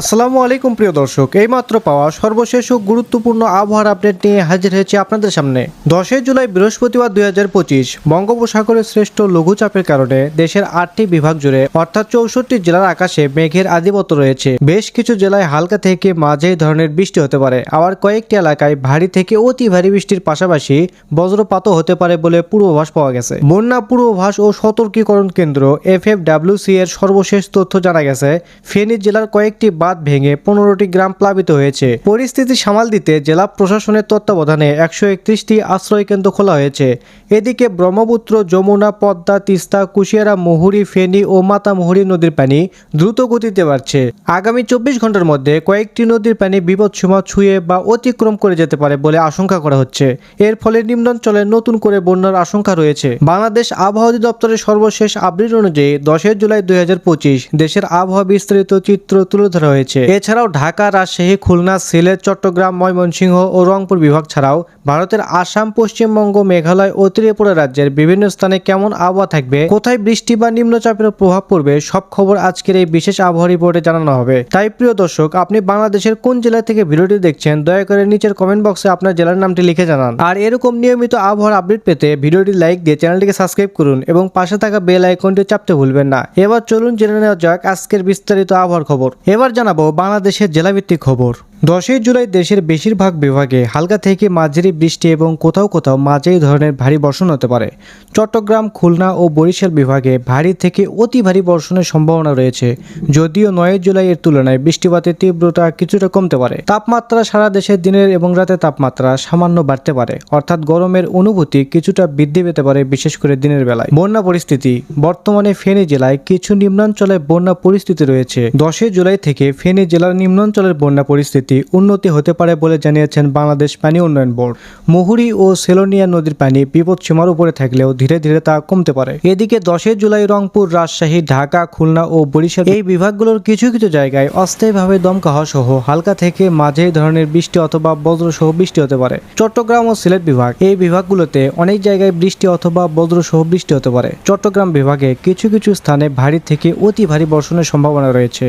আসসালামু আলাইকুম প্রিয় দর্শক, এইমাত্র পাওয়া সর্বশেষ ও গুরুত্বপূর্ণ আবহাওয়ার আপডেট নিয়ে হাজির হয়েছে আপনাদের সামনে। দশই জুলাই বৃহস্পতিবার দুই হাজার পঁচিশ, বঙ্গোপসাগরের শ্রেষ্ঠ লঘুচাপের কারণে দেশের আটটি বিভাগ জুড়ে, অর্থাৎ চৌষট্টি জেলার আকাশে মেঘের আধিপত্য রয়েছে। বেশ কিছু জেলায় হালকা থেকে মাঝে ধরনের বৃষ্টি হতে পারে। আবার কয়েকটি এলাকায় ভারী থেকে অতি ভারী বৃষ্টির পাশাপাশি বজ্রপাতও হতে পারে বলে পূর্বাভাস পাওয়া গেছে। বন্যা পূর্বাভাস ও সতর্কীকরণ কেন্দ্র এফ এফ এর সর্বশেষ তথ্য জানা গেছে, ফেনী জেলার কয়েকটি বাঁধ ভেঙে পনেরোটি গ্রাম প্লাবিত হয়েছে। পরিস্থিতি সামাল দিতে জেলা প্রশাসনের তত্ত্বাবধানে একশো একত্রিশটি আশ্রয় কেন্দ্র খোলা হয়েছে। এদিকে ব্রহ্মপুত্র, যমুনা, পদ্মা, তিস্তা, কুশিয়ারা, মুহুরী, ফেনী ও মাতামুহুরী নদীর পানি দ্রুত গতিতে বাড়ছে। আগামী চব্বিশ ঘণ্টার মধ্যে কয়েকটি নদীর পানি বিপদসীমা ছুঁয়ে বা অতিক্রম করে যেতে পারে বলে আশঙ্কা করা হচ্ছে। এর ফলে নিম্নাঞ্চলে নতুন করে বন্যার আশঙ্কা রয়েছে। বাংলাদেশ আবহাওয়া অধিদপ্তরের সর্বশেষ আপডেট অনুযায়ী দশই জুলাই দুই হাজার পঁচিশ দেশের আবহাওয়া বিস্তারিত চিত্র তুলে ধরা হয়েছে। এছাড়াও ঢাকা, রাজশাহী, খুলনা, সিলেট, চট্টগ্রাম, ময়মনসিংহ ও রংপুর বিভাগ ছাড়াও ভারতের আসাম, পশ্চিমবঙ্গ, মেঘালয় ও ত্রিপুরা রাজ্যের বিভিন্ন স্থানে কেমন আবহাওয়া থাকবে, কোথায় বৃষ্টি বা নিম্নচাপের প্রভাব পড়বে, সব খবর আজকের এই বিশেষ আবহাওয়া রিপোর্টে জানানো হবে। তাই প্রিয় দর্শক, আপনি বাংলাদেশের কোন জেলা থেকে ভিডিওটি দেখছেন, দয়া করে নিচের কমেন্ট বক্সে আপনার জেলার নামটি লিখে জানান। আর এরকম নিয়মিত আবহাওয়ার আপডেট পেতে ভিডিওটি লাইক দিয়ে চ্যানেলটিকে সাবস্ক্রাইব করুন এবং পাশে থাকা বেল আইকনটি চাপতে ভুলবেন না। এবার চলুন জেনে নেওয়া যাক আজকের বিস্তারিত আবহাওয়ার খবর। এবার জানাব বাংলাদেশের জেলাভিত্তিক খবর। দশই জুলাই দেশের বেশিরভাগ বিভাগে হালকা থেকে মাঝারি বৃষ্টি এবং কোথাও কোথাও মাঝারি ধরনের ভারী বর্ষণ হতে পারে। চট্টগ্রাম, খুলনা ও বরিশাল বিভাগে ভারী থেকে অতি ভারী বর্ষণের সম্ভাবনা রয়েছে, যদিও নয় জুলাই এর তুলনায় বৃষ্টিপাতের তীব্রতা কিছুটা কমতে পারে। তাপমাত্রা সারা দেশের দিনের এবং রাতে তাপমাত্রা সামান্য বাড়তে পারে, অর্থাৎ গরমের অনুভূতি কিছুটা বৃদ্ধি পেতে পারে, বিশেষ করে দিনের বেলায়। বন্যা পরিস্থিতি, বর্তমানে ফেনী জেলায় কিছু নিম্নাঞ্চলে বন্যা পরিস্থিতি রয়েছে। দশই জুলাই থেকে ফেনী জেলার নিম্নাঞ্চলের বন্যা পরিস্থিতি উন্নতি হতে পারে বলে জানিয়েছেন বাংলাদেশ পানি উন্নয়ন বোর্ড। মুহুরী ও সেলোনিয়া নদীর পানি বিপদ সীমার উপরে থাকলেও ধীরে ধীরে তা কমতে পারে। এদিকে দশই জুলাই রংপুর, রাজশাহী, ঢাকা, খুলনা ও বরিশাল এই বিভাগগুলোর কিছু কিছু জায়গায় অস্থায়ীভাবে দমকা সহ হালকা থেকে মাঝে ধরনের বৃষ্টি অথবা বজ্র সহ বৃষ্টি হতে পারে। চট্টগ্রাম ও সিলেট বিভাগ এই বিভাগগুলোতে অনেক জায়গায় বৃষ্টি অথবা বজ্র সহ বৃষ্টি হতে পারে। চট্টগ্রাম বিভাগে কিছু কিছু স্থানে ভারী থেকে অতি ভারী বর্ষণের সম্ভাবনা রয়েছে।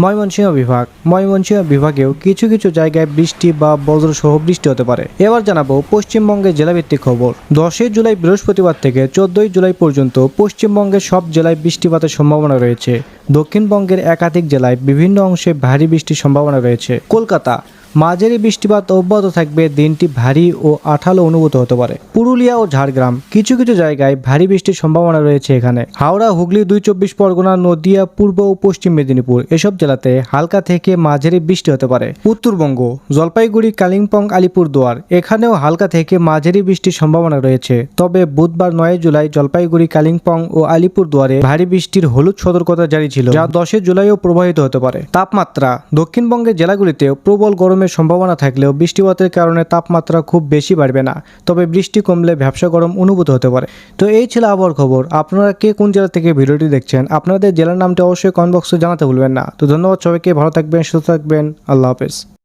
ময়মনসিংহ বিভাগ। ময়মনসিংহ বিভাগেও কিছু কিছু জায়গায় বৃষ্টি বা বজ্র সহ বৃষ্টি হতে পারে। এবার জানাব পশ্চিমবঙ্গের জেলাভিত্তিক খবর। দশই জুলাই বৃহস্পতিবার থেকে চোদ্দই জুলাই পর্যন্ত পশ্চিমবঙ্গের সব জেলায় বৃষ্টিপাতের সম্ভাবনা রয়েছে। দক্ষিণবঙ্গের একাধিক জেলায় বিভিন্ন অংশে ভারী বৃষ্টির সম্ভাবনা রয়েছে। কলকাতা মাঝারি বৃষ্টিপাত অব্যাহত থাকবে। দিনটি ভারী ও আঠালো অনুভূত হতে পারে। পুরুলিয়া ও ঝাড়গ্রাম, কিছু কিছু জায়গায় ভারী বৃষ্টির সম্ভাবনা রয়েছে এখানে। হাওড়া, হুগলি দুই চব্বিশ পরগনা, নদিয়া, পূর্ব ও পশ্চিম মেদিনীপুর এসব জেলাতে হালকা থেকে মাঝারি বৃষ্টি হতে পারে। উত্তরবঙ্গ, জলপাইগুড়ি, কালিম্পং, আলিপুরদুয়ার, এখানেও হালকা থেকে মাঝারি বৃষ্টির সম্ভাবনা রয়েছে। তবে বুধবার নয় জুলাই জলপাইগুড়ি, কালিম্পং ও আলিপুরদুয়ারে ভারী বৃষ্টির হলুদ সতর্কতা জারি ছিল, যা দশই জুলাইও প্রবাহিত হতে পারে। তাপমাত্রা দক্ষিণবঙ্গের জেলাগুলিতে প্রবল গরমের সম্ভাবনা থাকলেও বৃষ্টিপাতের কারণে তাপমাত্রা খুব বেশি বাড়বে না, তবে বৃষ্টি কমলে ব্যবসা গরম অনুভূত হতে পারে। তো এই ছিল আবহাওয়ার খবর। আপনারা কে কোন জেলা থেকে ভিডিওটি দেখছেন, আপনাদের জেলার নামটা অবশ্যই কমেন্ট বক্সে জানাতে ভুলবেন না। তো ধন্যবাদ সবাইকে, ভালো থাকবেন, সুস্থ থাকবেন, আল্লাহ হাফেজ।